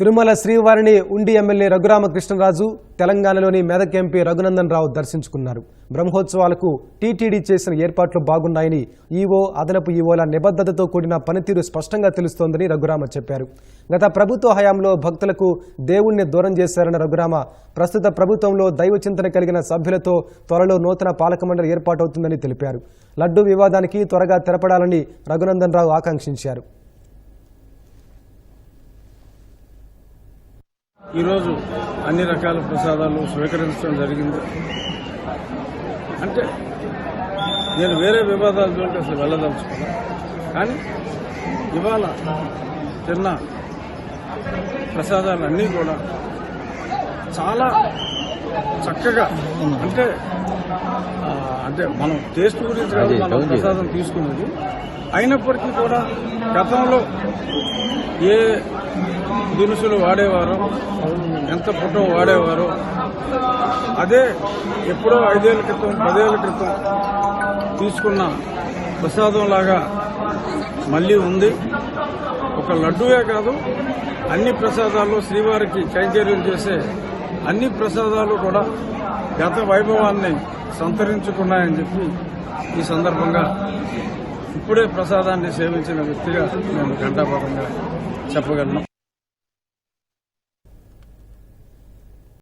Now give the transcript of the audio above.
తిరుమల శ్రీవారిని ఉండి ఎమ్మెల్యే రఘురామకృష్ణరాజు తెలంగాణలోని మెదక్ ఎంపీ రఘునందన్ రావు దర్శించుకున్నారు. బ్రహ్మోత్సవాలకు టీటీడీ చేసిన ఏర్పాట్లు బాగున్నాయని ఈవో అదనపు ఈవోల నిబద్ధతతో కూడిన పనితీరు స్పష్టంగా తెలుస్తోందని రఘురామ చెప్పారు. గత ప్రభుత్వ హయాంలో భక్తులకు దేవుణ్ణి దూరం చేశారన్న రఘురామ ప్రస్తుత ప్రభుత్వంలో దైవ చింతన కలిగిన సభ్యులతో త్వరలో నూతన పాలక మండలి ఏర్పాటవుతుందని తెలిపారు. లడ్డూ వివాదానికి త్వరగా తెరపడాలని రఘునందన్ రావు ఆకాంక్షించారు. ఈరోజు అన్ని రకాల ప్రసాదాలు స్వీకరించడం జరిగింది. అంటే నేను వేరే వివాదాల జోలికి అసలు వెళ్ళదలుచుకున్నా కానీ ఇవాళ తిన్న ప్రసాదాలన్నీ కూడా చాలా చక్కగా అంటే అంటే మనం టేస్ట్ గురించి మనం ప్రసాదం తీసుకున్నది అయినప్పటికీ కూడా గతంలో ఏ దినుసులు వాడేవారో ఎంత ఫోటో వాడేవారో అదే ఎప్పుడో ఐదేళ్ళ క్రితం పదేళ్ళ క్రితం తీసుకున్న ప్రసాదం లాగా మళ్ళీ ఉంది. ఒక లడ్డూయే కాదు అన్ని ప్రసాదాలు శ్రీవారికి కైంకర్యం చేసే అన్ని ప్రసాదాలు కూడా గత వైభవాన్ని సంతరించుకున్నాయని చెప్పి ఈ సందర్భంగా ఇప్పుడే ప్రసాదాన్ని సేవించిన వ్యక్తిగా నేను ఘంటాపథంగా చెప్పగలను.